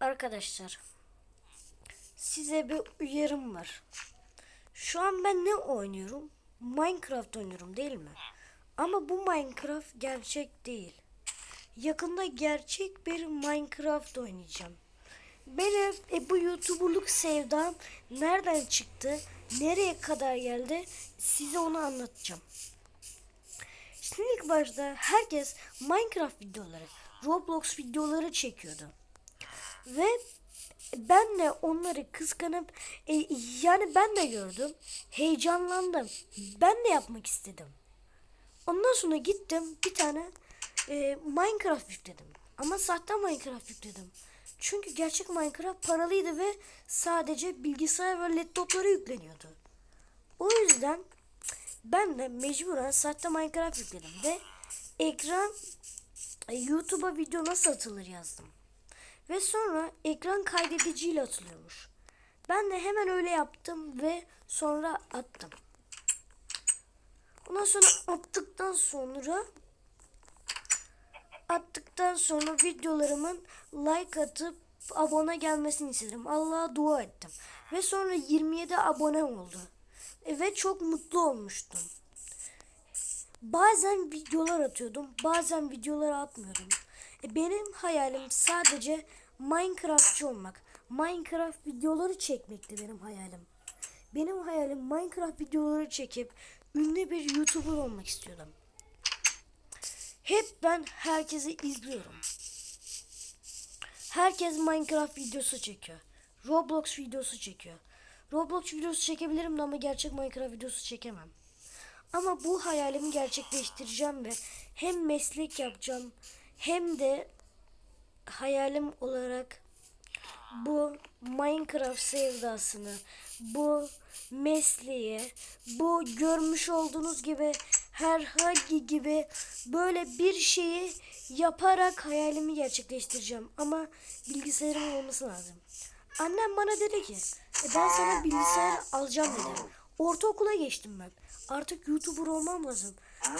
Arkadaşlar size bir uyarım var. Şu an ben ne oynuyorum? Minecraft oynuyorum değil mi? Ama bu Minecraft gerçek değil. Yakında gerçek bir Minecraft oynayacağım. Benim e, bu YouTuber'luk sevdam nereden çıktı? Nereye kadar geldi? Size onu anlatacağım. Şimdi ilk başta herkes Minecraft videoları, Roblox videoları çekiyordu. Ve ben de onları kıskanıp e, yani ben de gördüm. Heyecanlandım. Ben de yapmak istedim. Ondan sonra gittim bir tane e, Minecraft yükledim. Ama sahte Minecraft yükledim. Çünkü gerçek Minecraft paralıydı ve sadece bilgisayar ve laptoplara yükleniyordu. O yüzden ben de mecburen sahte Minecraft yükledim ve ekran e, YouTube'a video nasıl atılır yazdım. Ve sonra ekran kaydediciyle atılıyormuş. Ben de hemen öyle yaptım ve sonra attım. Ondan sonra attıktan sonra attıktan sonra videolarımın like atıp abone gelmesini istedim. Allah'a dua ettim. Ve sonra 27 abone oldu. E, Ve çok mutlu olmuştum. Bazen videolar atıyordum, bazen videolar atmıyordum. E, benim hayalim sadece Minecraftçı olmak. Minecraft videoları çekmekti benim hayalim. Benim hayalim Minecraft videoları çekip ünlü bir YouTuber olmak istiyordum. Hep ben herkesi izliyorum. Herkes Minecraft videosu çekiyor. Roblox videosu çekiyor. Roblox videosu çekebilirim de ama gerçek Minecraft videosu çekemem. Ama bu hayalimi gerçekleştireceğim ve hem meslek yapacağım hem de hayalim olarak bu Minecraft sevdasını, bu mesleği, bu görmüş olduğunuz gibi herhangi gibi böyle bir şeyi yaparak hayalimi gerçekleştireceğim. Ama bilgisayarım olması lazım. Annem bana dedi ki "E ben sana bilgisayar alacağım dedi. Ortaokula geçtim ben. Artık YouTuber olmam lazım.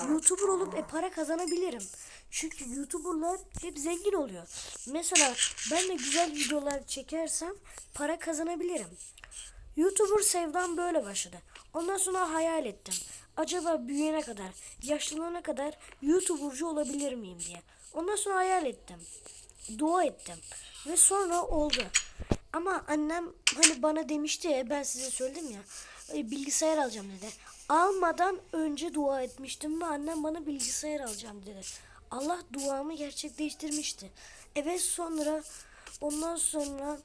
YouTuber olup e para kazanabilirim. Çünkü YouTuber'lar hep zengin oluyor. Mesela ben de güzel videolar çekersem para kazanabilirim. YouTuber sevdam böyle başladı. Ondan sonra hayal ettim. Acaba büyüyene kadar, yaşlanana kadar YouTuber'cu olabilir miyim diye. Ondan sonra hayal ettim. Dua ettim. Ve sonra oldu. Ama annem hani bana demişti ya ben size söyledim ya bilgisayar alacağım dedi. Almadan önce dua etmiştim ve annem bana bilgisayar alacağım dedi. Allah duamı gerçekleştirmişti. Evet sonra ondan sonra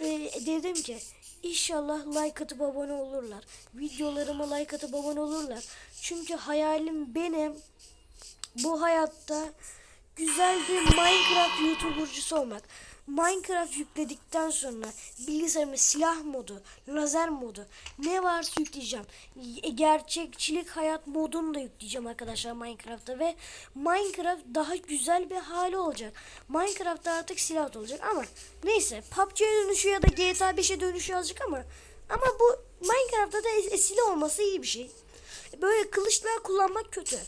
e, dedim ki inşallah like atıp abone olurlar. Videolarıma like atıp abone olurlar. Çünkü hayalim benim bu hayatta güzel bir Minecraft YouTuber'cusu olmak. Minecraft yükledikten sonra bilgisayarıma silah modu, lazer modu ne varsa yükleyeceğim. E, Gerçekçilik hayat modunu da yükleyeceğim arkadaşlar Minecraft'ta ve Minecraft daha güzel bir hali olacak. Minecraft'ta artık silah olacak ama neyse PUBG'ye dönüşüyor ya da GTA 5'e dönüşüyor azıcık ama ama bu Minecraft'ta da es- esili olması iyi bir şey. Böyle kılıçlar kullanmak kötü.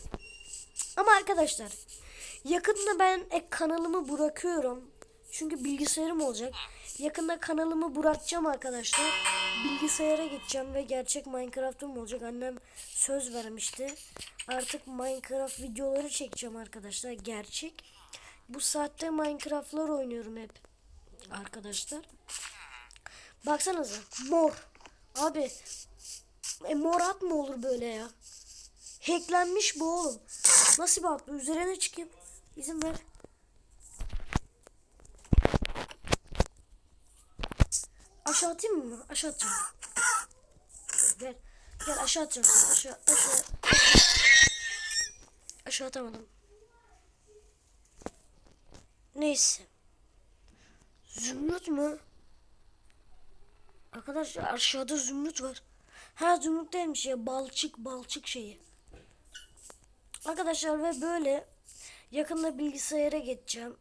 Ama arkadaşlar yakında ben e, kanalımı bırakıyorum. Çünkü bilgisayarım olacak. Yakında kanalımı bırakacağım arkadaşlar. Bilgisayara geçeceğim ve gerçek Minecraft'ım olacak. Annem söz vermişti. Artık Minecraft videoları çekeceğim arkadaşlar. Gerçek. Bu saatte Minecraft'lar oynuyorum hep. Arkadaşlar. Baksanıza mor. Abi e, mor at mı olur böyle ya? Hacklenmiş bu oğlum. Nasıl bir at? bu? Üzerine çıkayım. İzin ver. Aşağı atayım mı? Aşağı atacağım. Gel. Gel aşağı atacağım. Aşağı, aşağı. Aşağı atamadım. Neyse. Zümrüt mü? Arkadaşlar aşağıda zümrüt var. Ha zümrüt değilmiş ya balçık balçık şeyi. Arkadaşlar ve böyle yakında bilgisayara geçeceğim.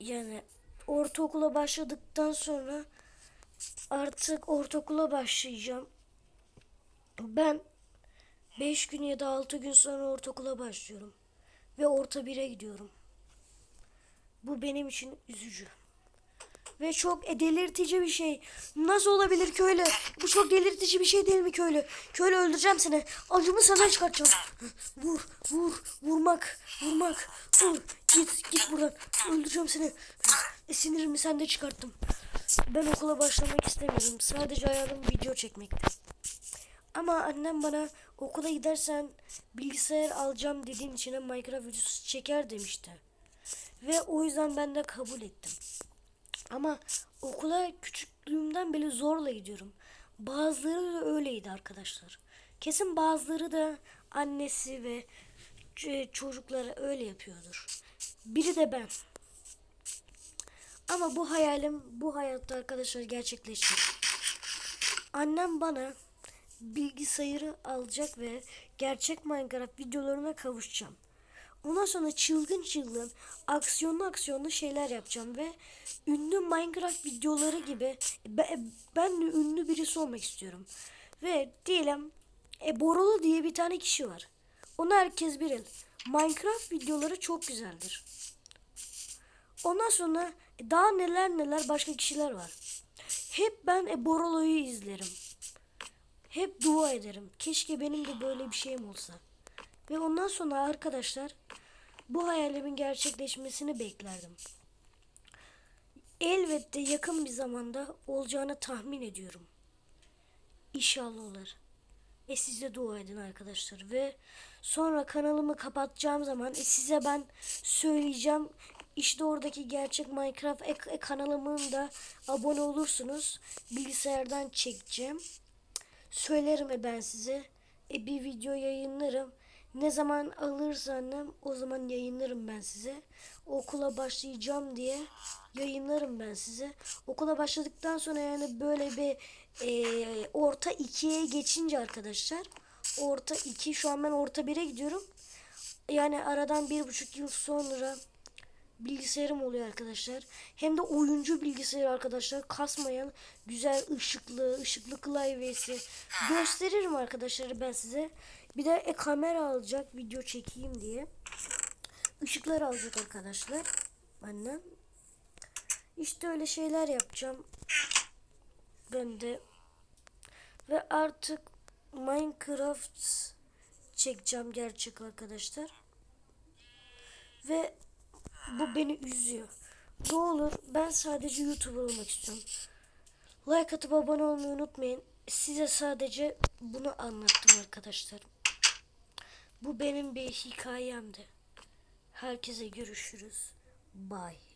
Yani ortaokula başladıktan sonra artık ortaokula başlayacağım. Ben 5 gün ya da 6 gün sonra ortaokula başlıyorum. Ve orta 1'e gidiyorum. Bu benim için üzücü. Ve çok e, delirtici bir şey. Nasıl olabilir köylü? Bu çok delirtici bir şey değil mi köylü? Köylü öldüreceğim seni. Acımı sana çıkartacağım. Vur, vur, vurmak, vurmak. Vur, git, git buradan. Öldüreceğim seni. E, sinirimi sende çıkarttım. Ben okula başlamak istemiyorum. Sadece hayalim video çekmekti. Ama annem bana okula gidersen bilgisayar alacağım dediğin için Minecraft videosu çeker demişti. Ve o yüzden ben de kabul ettim. Ama okula küçüklüğümden beri zorla gidiyorum. Bazıları da öyleydi arkadaşlar. Kesin bazıları da annesi ve çocukları öyle yapıyordur. Biri de ben. Ama bu hayalim bu hayatta arkadaşlar gerçekleşecek. Annem bana bilgisayarı alacak ve gerçek Minecraft videolarına kavuşacağım. Ondan sonra çılgın çılgın aksiyonlu aksiyonlu şeyler yapacağım ve ünlü Minecraft videoları gibi be- ben de ünlü birisi olmak istiyorum. Ve diyelim e, Borolu diye bir tane kişi var. Onu herkes bilir. Minecraft videoları çok güzeldir. Ondan sonra daha neler neler başka kişiler var. Hep ben e, Borolo'yu izlerim. Hep dua ederim. Keşke benim de böyle bir şeyim olsa. Ve ondan sonra arkadaşlar bu hayalimin gerçekleşmesini beklerdim. Elbette yakın bir zamanda olacağını tahmin ediyorum. İnşallah olur. E size dua edin arkadaşlar ve sonra kanalımı kapatacağım zaman e size ben söyleyeceğim işte oradaki gerçek Minecraft e- e- kanalımın da abone olursunuz bilgisayardan çekeceğim söylerim e ben size e bir video yayınlarım ne zaman alırsa annem o zaman yayınlarım ben size. Okula başlayacağım diye yayınlarım ben size. Okula başladıktan sonra yani böyle bir e, orta 2'ye geçince arkadaşlar orta 2 şu an ben orta 1'e gidiyorum. Yani aradan bir buçuk yıl sonra bilgisayarım oluyor arkadaşlar. Hem de oyuncu bilgisayar arkadaşlar. Kasmayan güzel ışıklı, ışıklı klavyesi gösteririm arkadaşlar ben size. Bir de e, kamera alacak video çekeyim diye. Işıklar alacak arkadaşlar. Annem. İşte öyle şeyler yapacağım. Ben de. Ve artık Minecraft çekeceğim gerçek arkadaşlar. Ve bu beni üzüyor. Ne olur ben sadece YouTuber olmak istiyorum. Like atıp abone olmayı unutmayın. Size sadece bunu anlattım arkadaşlar. Bu benim bir hikayemdi. Herkese görüşürüz. Bye.